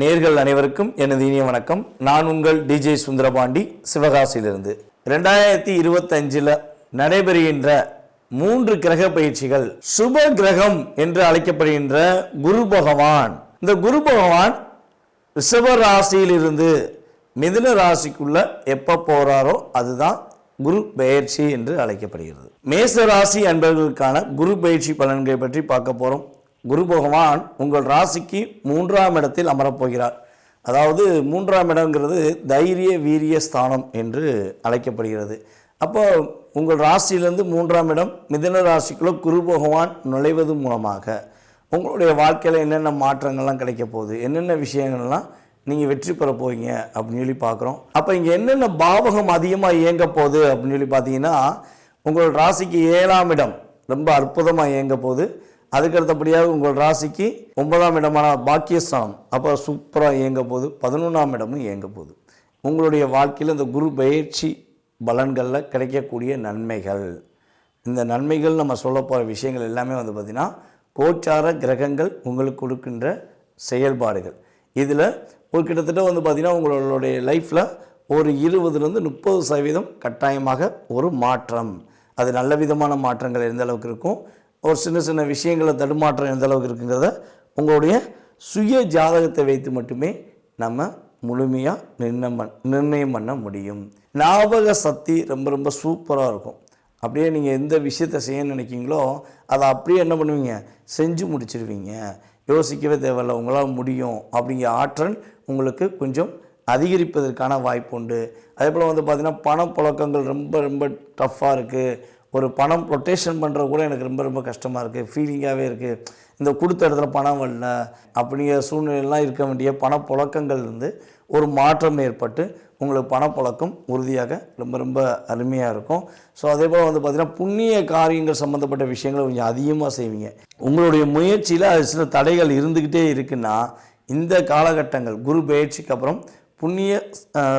நேர்கள் அனைவருக்கும் எனது இனிய வணக்கம். நான் உங்கள் டிஜே சுந்தரபாண்டி சிவகாசியிலிருந்து. ரெண்டாயிரத்தி இருபத்தஞ்சில் நடைபெறுகின்ற மூன்று கிரக பயிற்சிகள் சுப கிரகம் என்று அழைக்கப்படுகின்ற குரு பகவான். இந்த குரு பகவான் ரிஷப ராசியிலிருந்து மிதுன ராசிக்குள்ள எப்போ போறாரோ அதுதான் குரு பயிற்சி என்று அழைக்கப்படுகிறது. மேச ராசி அன்பர்களுக்கான குரு பயிற்சி பலன்களை பற்றி பார்க்க போகிறோம் குரு பகவான் உங்கள் ராசிக்கு மூன்றாம் இடத்தில் அமரப்போகிறார். அதாவது மூன்றாம் இடங்கிறது தைரிய வீரிய ஸ்தானம் என்று அழைக்கப்படுகிறது. அப்போ உங்கள் ராசியிலேருந்து மூன்றாம் இடம் மிதன ராசிக்குள்ளே குரு பகவான் நுழைவது மூலமாக உங்களுடைய வாழ்க்கையில் என்னென்ன மாற்றங்கள்லாம் கிடைக்க போகுது? என்னென்ன விஷயங்கள்லாம் நீங்கள் வெற்றி பெற போவீங்க அப்படின்னு சொல்லி பார்க்குறோம். அப்போ இங்கே என்னென்ன பாவகம் அதிகமாக இயங்க போகுது? அப்படின்னு சொல்லி பார்த்தீங்கன்னா உங்கள் ராசிக்கு ஏழாம் இடம் ரொம்ப அற்புதமாக இயங்க போகுது. அதுக்கு அடுத்தபடியாக உங்கள் ராசிக்கு ஒன்பதாம் இடமான பாக்கியஸ்தானம். அப்போ சூப்பராக இயங்க போகுது. பதினொன்றாம் இடமும் இயங்க போகுது. உங்களுடைய வாழ்க்கையில் இந்த குரு பயிற்சி பலன்களில் கிடைக்கக்கூடிய நன்மைகள். இந்த நன்மைகள் நம்ம சொல்ல போகிற விஷயங்கள் எல்லாமே வந்து பார்த்திங்கன்னா கோச்சார கிரகங்கள் உங்களுக்கு கொடுக்கின்ற செயல்பாடுகள். இதில் ஒரு கிட்டத்தட்ட வந்து பார்த்திங்கன்னா உங்களுடைய லைஃப்பில் ஒரு இருபதுலேருந்து முப்பது சதவீதம் கட்டாயமாக ஒரு மாற்றம். அது நல்ல விதமான மாற்றங்கள் எந்த அளவுக்கு இருக்கும்? ஒரு சின்ன சின்ன விஷயங்களை தடுமாற்றம் எந்த அளவுக்கு இருக்குங்கிறத உங்களுடைய சுய ஜாதகத்தை வைத்து மட்டுமே நம்ம முழுமையாக நிர்ணயம் நிர்ணயம் பண்ண முடியும். ஞாபக சக்தி ரொம்ப ரொம்ப சூப்பராக இருக்கும். அப்படியே நீங்கள் எந்த விஷயத்தை செய்ய நினைக்கிங்களோ அதை அப்படியே என்ன பண்ணுவீங்க? செஞ்சு முடிச்சிருவீங்க. யோசிக்கவே தேவையில்ல. உங்களால் முடியும் அப்படிங்கிற ஆற்றல் உங்களுக்கு கொஞ்சம் அதிகரிப்பதற்கான வாய்ப்பு உண்டு. அதே போல் வந்து பார்த்திங்கன்னா பணப்புழக்கங்கள் ரொம்ப ரொம்ப டஃப்பாக இருக்குது ஒரு பணம் ரொட்டேஷன் பண்ணுறது கூட எனக்கு ரொம்ப ரொம்ப கஷ்டமாக இருக்குது ஃபீலிங்காகவே இருக்குது இந்த கொடுத்த இடத்துல பணம் வரல அப்படிங்கிற சூழ்நிலையெல்லாம் இருக்க வேண்டிய பணப்புழக்கங்கள் இருந்து ஒரு மாற்றம் ஏற்பட்டு உங்களுக்கு பணப்புழக்கம் உறுதியாக ரொம்ப ரொம்ப அருமையாக இருக்கும். ஸோ அதே போல் வந்து பார்த்திங்கன்னா புண்ணிய காரியங்கள் சம்மந்தப்பட்ட விஷயங்களை கொஞ்சம் அதிகமாக செய்வீங்க. உங்களுடைய முயற்சியில் அது சில தடைகள் இருந்துக்கிட்டே இருக்குன்னா இந்த காலகட்டங்கள் குரு பயிற்சிக்கு அப்புறம் புண்ணிய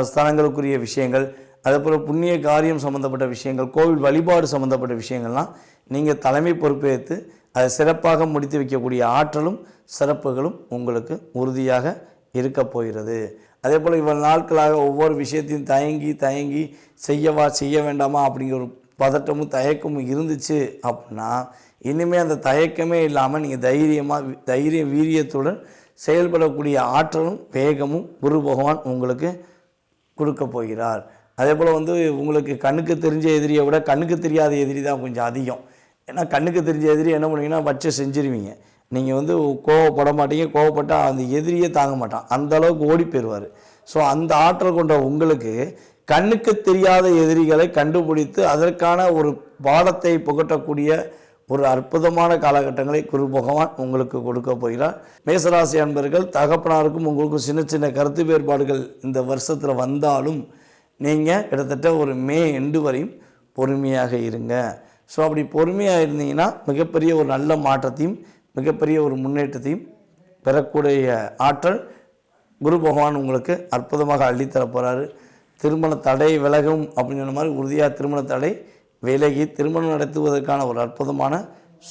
ஸ்தலங்களுக்குரிய விஷயங்கள் அதேபோல் புண்ணிய காரியம் சம்மந்தப்பட்ட விஷயங்கள் கோவில் வழிபாடு சம்மந்தப்பட்ட விஷயங்கள்லாம் நீங்கள் தலைமை பொறுப்பேற்று அதை சிறப்பாக முடித்து வைக்கக்கூடிய ஆற்றலும் சிறப்புகளும் உங்களுக்கு உறுதியாக இருக்க போகிறது. அதே போல் இவ்வளவு நாட்களாக ஒவ்வொரு விஷயத்தையும் தயங்கி தயங்கி செய்யவா செய்ய வேண்டாமா அப்படிங்கிற ஒரு பதட்டமும் தயக்கமும் இருந்துச்சு அப்படின்னா இனிமேல் அந்த தயக்கமே இல்லாமல் நீங்கள் தைரியமாக தைரிய வீரியத்துடன் செயல்படக்கூடிய ஆற்றலும் வேகமும் குரு பகவான் உங்களுக்கு கொடுக்க போகிறார். அதே போல் வந்து உங்களுக்கு கண்ணுக்கு தெரிஞ்ச எதிரியை விட கண்ணுக்கு தெரியாத எதிரி தான் கொஞ்சம் அதிகம். ஏன்னா கண்ணுக்கு தெரிஞ்ச எதிரி என்ன பண்ணுவீங்கன்னா வச்சு செஞ்சிருவீங்க. நீங்கள் வந்து கோவப்பட மாட்டீங்க. கோவப்பட்டால் அந்த எதிரியே தாங்க மாட்டான். அந்த அளவுக்கு ஓடி போயிடுவார் ஸோ அந்த ஆற்றல் கொண்ட உங்களுக்கு கண்ணுக்கு தெரியாத எதிரிகளை கண்டுபிடித்து அதற்கான ஒரு பாடத்தை புகட்டக்கூடிய ஒரு அற்புதமான காலகட்டங்களை குரு பகவான் உங்களுக்கு கொடுக்க போகிறார். மேசராசி அன்பர்கள் தகப்பனாருக்கும் உங்களுக்கும் சின்ன சின்ன கருத்து வேறுபாடுகள் இந்த வருஷத்தில் வந்தாலும் நீங்கள் கிட்டத்தட்ட ஒரு மே எண்டு வரையும் பொறுமையாக இருங்க. ஸோ அப்படி பொறுமையாக இருந்தீங்கன்னா மிகப்பெரிய ஒரு நல்ல மாற்றத்தையும் மிகப்பெரிய ஒரு முன்னேற்றத்தையும் பெறக்கூடிய ஆற்றல் குரு பகவான் உங்களுக்கு அற்புதமாக அள்ளித்தரப் போகிறாரு திருமண தடை விலகும் அப்படின்னு சொன்ன மாதிரி உறுதியாக திருமண தடை விலகி திருமணம் நடத்துவதற்கான ஒரு அற்புதமான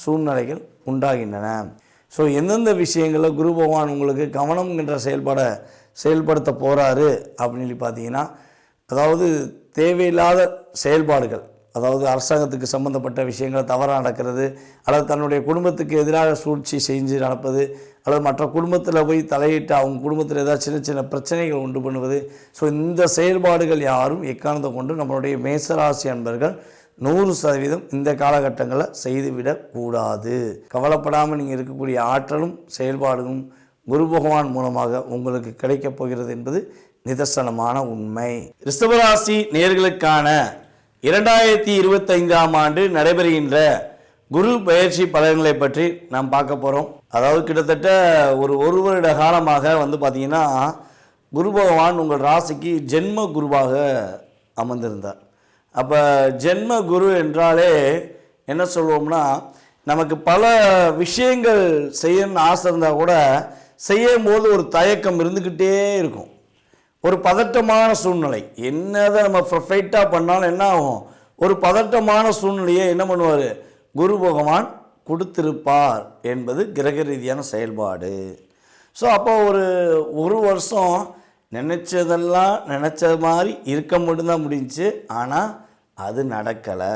சூழ்நிலைகள் உண்டாகின்றன. ஸோ எந்தெந்த விஷயங்களில் குரு பகவான் உங்களுக்கு கவனம் என்ற செயல்பாடை செயல்படுத்த போகிறாரு அப்படின்னு சொல்லி பார்த்தீங்கன்னா அதாவது தேவையில்லாத செயல்பாடுகள் அதாவது அரசாங்கத்துக்கு சம்பந்தப்பட்ட விஷயங்கள் தவறாக நடக்கிறது அல்லது தன்னுடைய குடும்பத்துக்கு எதிராக சூழ்ச்சி செஞ்சு நடப்பது அல்லது மற்ற குடும்பத்தில் போய் தலையிட்டு அவங்க குடும்பத்தில் ஏதாவது சின்ன சின்ன பிரச்சனைகள் உண்டு பண்ணுவது. ஸோ இந்த செயல்பாடுகள் யாரும் எக்காரணத்தை கொண்டு நம்மளுடைய மேசராசி அன்பர்கள் நூறு சதவீதம் இந்த காலகட்டங்களில் செய்துவிடக்கூடாது கவலைப்படாமல் நீங்கள் இருக்கக்கூடிய ஆற்றலும் செயல்பாடும் குரு பகவான் மூலமாக உங்களுக்கு கிடைக்கப் போகிறது என்பது நிதர்சனமான உண்மை. ரிஷபராசி நேர்களுக்கான இரண்டாயிரத்தி இருபத்தைந்தாம் ஆண்டு நடைபெறுகின்ற குரு பயிற்சி பலன்களை பற்றி நாம் பார்க்க போகிறோம் அதாவது கிட்டத்தட்ட ஒரு ஒரு வருட காலமாக வந்து பார்த்திங்கன்னா குரு பகவான் உங்கள் ராசிக்கு ஜென்ம குருவாக அமர்ந்திருந்தார். அப்போ ஜென்ம குரு என்றாலே என்ன சொல்லுவோம்னா நமக்கு பல விஷயங்கள் செய்யணும்னு ஆசை இருந்தால் கூட செய்யும் போது ஒரு தயக்கம் இருந்துக்கிட்டே இருக்கும். ஒரு பதட்டமான சூழ்நிலை. என்னதான் நம்ம பர்ஃபெக்டாக பண்ணாலும் என்ன ஆகும்? ஒரு பதட்டமான சூழ்நிலையை என்ன பண்ணுவார்? குரு பகவான் கொடுத்திருப்பார் என்பது கிரக ரீதியான செயல்பாடு. ஸோ அப்போ ஒரு ஒரு வருஷம் நினச்சதெல்லாம் நினச்ச மாதிரி இருக்க மட்டும்தான் முடிஞ்சுச்சு. ஆனால் அது நடக்கலை.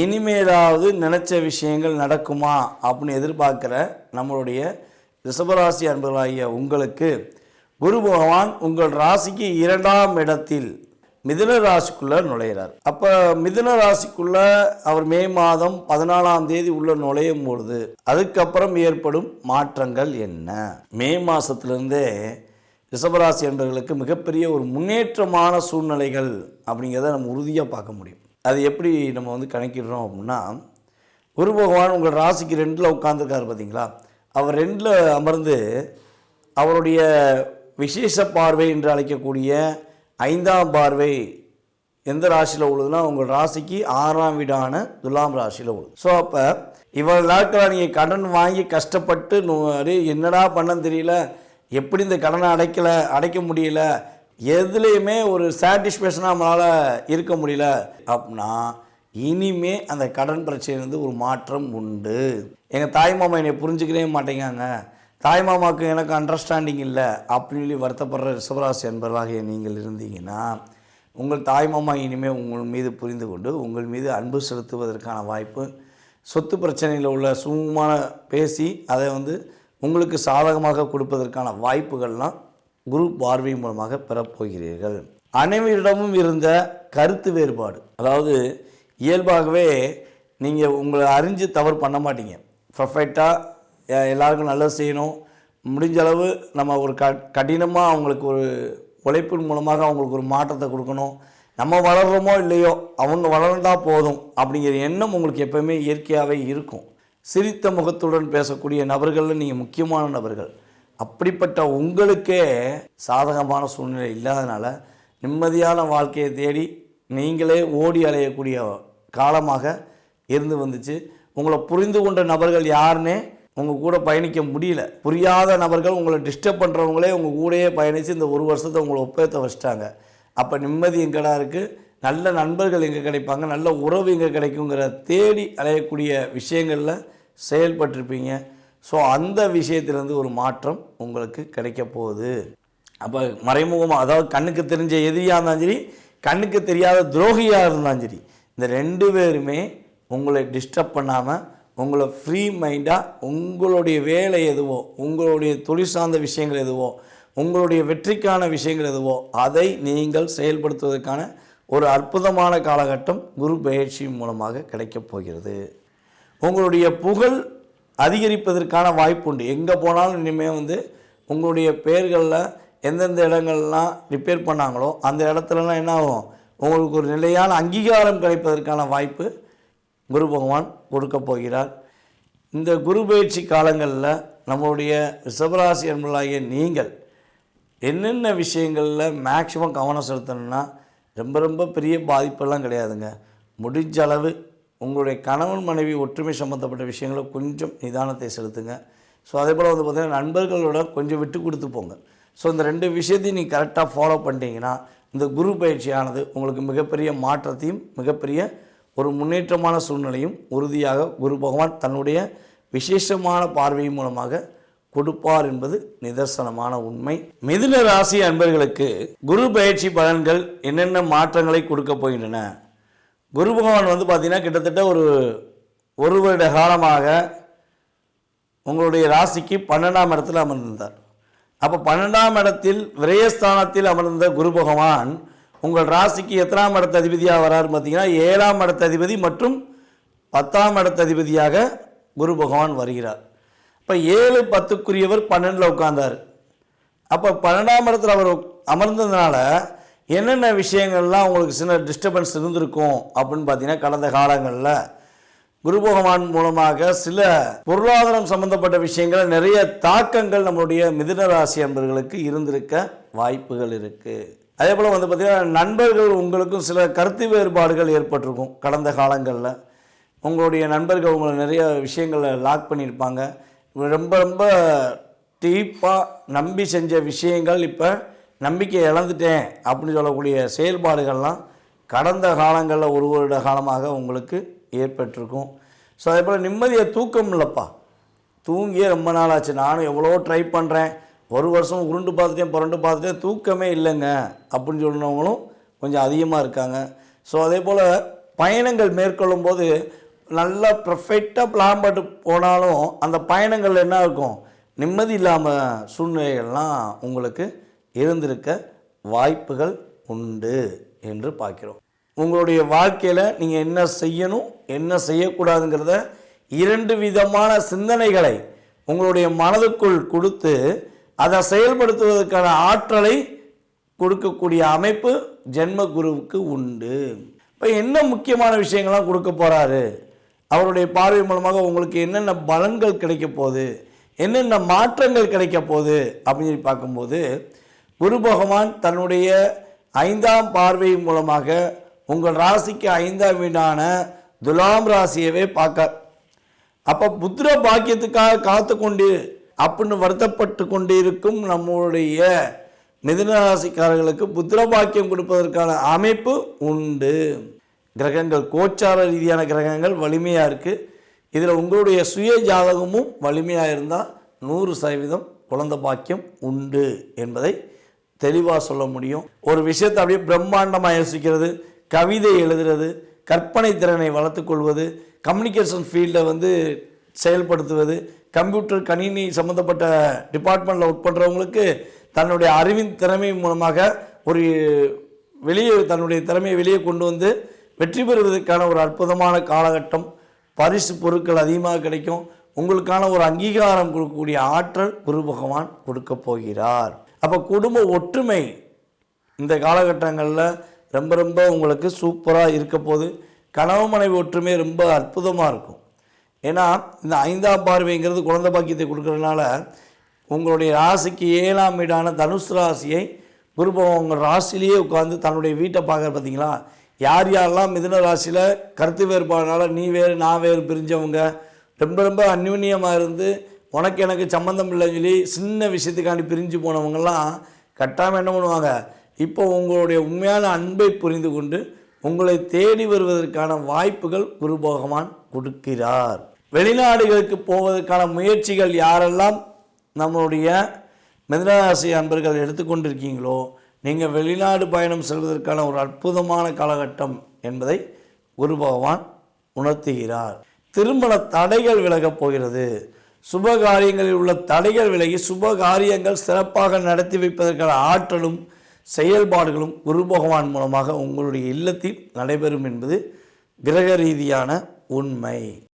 இனிமேலாவது நினச்ச விஷயங்கள் நடக்குமா? அப்படின்னு எதிர்பார்க்குற நம்மளுடைய ரிஷபராசி அன்பர்களாகிய உங்களுக்கு குரு பகவான் உங்கள் ராசிக்கு இரண்டாம் இடத்தில் மிதுன ராசிக்குள்ளே நுழையிறார். அப்போ மிதுன ராசிக்குள்ளே அவர் மே மாதம் பதினாலாம் தேதி உள்ள நுழையும் பொழுது அதுக்கப்புறம் ஏற்படும் மாற்றங்கள் என்ன? மே மாதத்துலேருந்தே ரிஷபராசி என்பவர்களுக்கு மிகப்பெரிய ஒரு முன்னேற்றமான சூழ்நிலைகள் அப்படிங்கிறத நம்ம உறுதியாக பார்க்க முடியும். அது எப்படி நம்ம வந்து கணக்கிடுறோம் அப்படின்னா குரு பகவான் உங்கள் ராசிக்கு ரெண்டில் உட்காந்துருக்காரு பார்த்தீங்களா அவர் ரெண்டில் அமர்ந்து அவருடைய விசேஷ பார்வை என்று அழைக்கக்கூடிய ஐந்தாம் பார்வை எந்த ராசியில் உள்ளதுன்னா உங்கள் ராசிக்கு ஆறாம் வீடான துலாம் ராசியில் உள்ளது. ஸோ அப்போ இவ்வளவு நாட்களாக நீங்கள் கடன் வாங்கி கஷ்டப்பட்டு நூறு என்னடா பண்ணன்னு தெரியல எப்படி இந்த கடனை அடைக்கலை அடைக்க முடியல எதுலேயுமே ஒரு சாட்டிஸ்ஃபேக்ஷனாக நம்மளால் இருக்க முடியல அப்படின்னா இனிமே அந்த கடன் பிரச்சனையிலேருந்து ஒரு மாற்றம் உண்டு. எங்கள் தாய் மாமா என்னை புரிஞ்சுக்கவே மாட்டேங்காங்க. தாய் மாமாவுக்கு எனக்கு அண்டர்ஸ்டாண்டிங் இல்லை அப்படின்னு சொல்லி வருத்தப்படுற ரிஷபராசி என்பவர்களாக நீங்கள் இருந்தீங்கன்னா உங்கள் தாய் மாமா இனிமேல் உங்கள் மீது புரிந்து கொண்டு உங்கள் மீது அன்பு செலுத்துவதற்கான வாய்ப்பு சொத்து பிரச்சனையில் உள்ள சுமூகமான பேசி அதை வந்து உங்களுக்கு சாதகமாக கொடுப்பதற்கான வாய்ப்புகள்லாம் குரு பார்வை மூலமாக பெறப்போகிறீர்கள். அனைவரிடமும் இருந்த கருத்து வேறுபாடு அதாவது இயல்பாகவே நீங்கள் உங்களை அறிஞ்சு தவறு பண்ண மாட்டீங்க. பர்ஃபெக்டாக எல்லாருக்கும் நல்லது செய்யணும். முடிஞ்ச அளவு நம்ம ஒரு க கடினமாக அவங்களுக்கு ஒரு உழைப்பின் மூலமாக அவங்களுக்கு ஒரு மாற்றத்தை கொடுக்கணும். நம்ம வளர்கிறோமோ இல்லையோ அவங்க வளர்ந்தா போதும் அப்படிங்கிற எண்ணம் உங்களுக்கு எப்போவுமே இயற்கையாகவே இருக்கும். சிரித்த முகத்துடன் பேசக்கூடிய நபர்களில் நீங்கள் முக்கியமான நபர்கள். அப்படிப்பட்ட உங்களுக்கே சாதகமான சூழ்நிலை இல்லாதனால நிம்மதியான வாழ்க்கையை தேடி நீங்களே ஓடி அலையக்கூடிய காலமாக இருந்து வந்துச்சு. உங்களை புரிந்து கொண்ட நபர்கள் யாருன்னே உங்கள் கூட பயணிக்க முடியல. புரியாத நபர்கள் உங்களை டிஸ்டர்ப் பண்ணுறவங்களே உங்கள் கூடயே பயணித்து இந்த ஒரு வருஷத்தை உங்களை ஒப்பேற்ற வச்சிட்டாங்க. அப்போ நிம்மதி எங்கடா இருக்குது நல்ல நண்பர்கள் எங்கே கிடைப்பாங்க? நல்ல உறவு எங்கே கிடைக்குங்கிற தேடி அலையக்கூடிய விஷயங்களில் செயல்பட்டிருப்பீங்க. ஸோ அந்த விஷயத்திலேருந்து ஒரு மாற்றம் உங்களுக்கு கிடைக்க போகுது. அப்போ மறைமுகமாக அதாவது கண்ணுக்கு தெரிஞ்ச எதிரியாக இருந்தாலும் சரி கண்ணுக்கு தெரியாத துரோகியாக இருந்தாலும் சரி இந்த ரெண்டு பேருமே உங்களை டிஸ்டர்ப் பண்ணாமல் உங்களை ஃப்ரீ மைண்டாக உங்களுடைய வேலை எதுவோ உங்களுடைய தொழில் சார்ந்த விஷயங்கள் எதுவோ உங்களுடைய வெற்றிக்கான விஷயங்கள் எதுவோ அதை நீங்கள் செயல்படுத்துவதற்கான ஒரு அற்புதமான காலகட்டம் குரு பயிற்சி மூலமாக கிடைக்கப் போகிறது. உங்களுடைய புகழ் அதிகரிப்பதற்கான வாய்ப்பு உண்டு. எங்கே போனாலும் இனிமேல் வந்து உங்களுடைய பெயர்களில் எந்தெந்த இடங்கள்லாம் ரிப்பேர் பண்ணாங்களோ அந்த இடத்துலலாம் என்ன ஆகும்? உங்களுக்கு ஒரு நிலையான அங்கீகாரம் கிடைப்பதற்கான வாய்ப்பு குரு பகவான் கொடுக்க போகிறார். இந்த குரு பயிற்சி காலங்களில் நம்மளுடைய ரிஷபராசி அன்பர்களாகிய நீங்கள் என்னென்ன விஷயங்களில் மேக்ஸிமம் கவனம் செலுத்தணும்னா ரொம்ப ரொம்ப பெரிய பாதிப்பெல்லாம் கிடையாதுங்க. முடிஞ்ச அளவு உங்களுடைய கணவன் மனைவி ஒற்றுமை சம்மந்தப்பட்ட விஷயங்களை கொஞ்சம் நிதானத்தை செலுத்துங்க. ஸோ அதே போல் வந்து பார்த்திங்கன்னா நண்பர்களோட கொஞ்சம் விட்டு கொடுத்து போங்க. ஸோ இந்த ரெண்டு விஷயத்தையும் நீங்கள் கரெக்டாக ஃபாலோ பண்ணிட்டீங்கன்னா இந்த குரு பயிற்சியானது உங்களுக்கு மிகப்பெரிய மாற்றத்தையும் மிகப்பெரிய ஒரு முன்னேற்றமான சூழ்நிலையும் உறுதியாக குரு பகவான் தன்னுடைய விசேஷமான பார்வை மூலமாக கொடுப்பார் என்பது நிதர்சனமான உண்மை. மிதுன ராசி அன்பர்களுக்கு குரு பயிற்சி பலன்கள் என்னென்ன மாற்றங்களை கொடுக்க போகின்றன? குரு பகவான் வந்து பார்த்திங்கன்னா கிட்டத்தட்ட ஒரு ஒரு வருட காலமாக உங்களுடைய ராசிக்கு பன்னெண்டாம் இடத்தில் அமர்ந்திருந்தார். அப்போ பன்னெண்டாம் இடத்தில் விரயஸ்தானத்தில் அமர்ந்த குரு பகவான் உங்கள் ராசிக்கு எத்தனாம் இடத்த அதிபதியாக வராரு பார்த்தீங்கன்னா ஏழாம் இடத்த அதிபதி மற்றும் பத்தாம் இடத்த அதிபதியாக குரு பகவான் வருகிறார். இப்போ ஏழு பத்துக்குரியவர் பன்னெண்டில் உட்கார்ந்தார். அப்போ பன்னெண்டாம் இடத்துல அவர் அமர்ந்ததுனால என்னென்ன விஷயங்கள்லாம் உங்களுக்கு சின்ன டிஸ்டர்பன்ஸ் இருந்திருக்கும் அப்படின்னு பார்த்தீங்கன்னா கடந்த காலங்களில் குரு பகவான் மூலமாக சில பொருளாதாரம் சம்பந்தப்பட்ட விஷயங்கள் நிறைய தாக்கங்கள் நம்மளுடைய மிதுன ராசி அன்பர்களுக்கு இருந்திருக்க வாய்ப்புகள் இருக்குது அதே போல் வந்து பார்த்திங்கன்னா நண்பர்கள் உங்களுக்கும் சில கருத்து வேறுபாடுகள் ஏற்பட்டிருக்கும் கடந்த காலங்களில். உங்களுடைய நண்பர்கள் உங்களை நிறைய விஷயங்களை லாக் பண்ணியிருப்பாங்க. ரொம்ப ரொம்ப டீப்பாக நம்பி செஞ்ச விஷயங்கள் இப்போ நம்பிக்கை இழந்துட்டேன் அப்படின்னு சொல்லக்கூடிய செயல்பாடுகள்லாம் கடந்த காலங்களில் ஒரு வருட காலமாக உங்களுக்கு ஏற்பட்டிருக்கும். ஸோ அதே போல் நிம்மதியை தூக்கம் இல்லைப்பா தூங்கியே ரொம்ப நாள் ஆச்சு நானும் எவ்வளோ ட்ரை பண்ணுறேன் ஒரு வருஷம் உருண்டு பார்த்துட்டேன் புரண்டு பார்த்துட்டேன் தூக்கமே இல்லைங்க. அப்படின்னு சொன்னவங்களும் கொஞ்சம் அதிகமாக இருக்காங்க. ஸோ அதே போல் பயணங்கள் மேற்கொள்ளும் போது நல்லா பர்ஃபெக்டாக பிளான் பண்ணிட்டு போனாலும் அந்த பயணங்கள் என்ன இருக்கும்? நிம்மதி இல்லாமல் சூழ்நிலைகள்லாம் உங்களுக்கு இருந்திருக்க வாய்ப்புகள் உண்டு என்று பார்க்கிறோம். உங்களுடைய வாழ்க்கையில் நீங்கள் என்ன செய்யணும் என்ன செய்யக்கூடாதுங்கிறத இரண்டு விதமான சிந்தனைகளை உங்களுடைய மனதுக்குள் கொடுத்து அதை செயல்படுத்துவதற்கான ஆற்றலை கொடுக்கக்கூடிய அமைப்பு ஜென்ம குருவுக்கு உண்டு. இப்போ என்ன முக்கியமான விஷயங்கள்லாம் கொடுக்க போகிறாரு அவருடைய பார்வை மூலமாக உங்களுக்கு என்னென்ன பலன்கள் கிடைக்க போகுது? என்னென்ன மாற்றங்கள் கிடைக்க போகுது? அப்படின்னு சொல்லி பார்க்கும்போது குரு பகவான் தன்னுடைய ஐந்தாம் பார்வை மூலமாக உங்கள் ராசிக்கு ஐந்தாம் வீடான துலாம் ராசியவே பார்க்க அப்போ புத்திர பாக்கியத்துக்காக காத்து கொண்டு அப்படின்னு வருத்தப்பட்டு கொண்டு இருக்கும் நம்முடைய மிதனராசிக்காரர்களுக்கு புத்திர பாக்கியம் கொடுப்பதற்கான அமைப்பு உண்டு. கிரகங்கள் கோச்சார ரீதியான கிரகங்கள் வலிமையாக இருக்குது இதில் உங்களுடைய சுய ஜாதகமும் வலிமையாக இருந்தால் நூறு சதவீதம் குழந்த பாக்கியம் உண்டு என்பதை தெளிவாக சொல்ல முடியும். ஒரு விஷயத்தை அப்படியே பிரம்மாண்டமாக யோசிக்கிறது கவிதை எழுதுறது கற்பனை திறனை வளர்த்துக்கொள்வது கம்யூனிகேஷன் ஃபீல்டை வந்து செயல்படுத்துவது கம்ப்யூட்டர் கணினி சம்மந்தப்பட்ட டிபார்ட்மெண்ட்டில் ஒர்க் பண்ணுறவங்களுக்கு தன்னுடைய அறிவின் திறமை மூலமாக ஒரு வெளியே தன்னுடைய திறமையை வெளியே கொண்டு வந்து வெற்றி பெறுவதற்கான ஒரு அற்புதமான காலகட்டம். பரிசு பொருட்கள் அதிகமாக கிடைக்கும். உங்களுக்கான ஒரு அங்கீகாரம் கொடுக்கக்கூடிய ஆற்றல் குரு பகவான் கொடுக்க போகிறார். அப்போ குடும்ப ஒற்றுமை இந்த காலகட்டங்களில் ரொம்ப ரொம்ப உங்களுக்கு சூப்பராக இருக்க போது கணவன் மனைவி ஒற்றுமை ரொம்ப அற்புதமாக இருக்கும். ஏன்னா இந்த ஐந்தாம் பார்வைங்கிறது குழந்தை பாக்கியத்தை கொடுக்கறதுனால உங்களுடைய ராசிக்கு ஏழாம் வீடான தனுசு ராசியை குருபவன் உங்கள் ராசிலேயே உட்காந்து தன்னுடைய வீட்டை பார்க்குற பார்த்தீங்களா யார் யாரெல்லாம் மிதுன ராசியில் கருத்து வேறுபாடுனால நீ வேறு நான் வேறு பிரிஞ்சவங்க ரொம்ப ரொம்ப அந்யூன்யமாக இருந்து உனக்கு எனக்கு சம்மந்தம் இல்லைன்னு சொல்லி சின்ன விஷயத்துக்காண்டி பிரிஞ்சு போனவங்கெல்லாம் கட்டாமல் என்ன பண்ணுவாங்க? இப்போ உங்களுடைய உண்மையான அன்பை புரிந்து கொண்டு உங்களை தேடி வருவதற்கான வாய்ப்புகள் குரு பகவான் கொடுக்கிறார். வெளிநாடுகளுக்கு போவதற்கான முயற்சிகள் யாரெல்லாம் நம்மளுடைய மிதனராசி அன்பர்கள் எடுத்துக்கொண்டிருக்கீங்களோ நீங்கள் வெளிநாடு பயணம் செல்வதற்கான ஒரு அற்புதமான காலகட்டம் என்பதை குரு பகவான் உணர்த்துகிறார். திருமண தடைகள் விலகப் போகிறது. சுப காரியங்களில் உள்ள தடைகள் விலகி சுப காரியங்கள் சிறப்பாக நடத்தி வைப்பதற்கான ஆற்றலும் செயல்பாடுகளும் குரு பகவான் மூலமாக உங்களுடைய இல்லத்தில் நடைபெறும் என்பது கிரக ரீதியான உண்மை.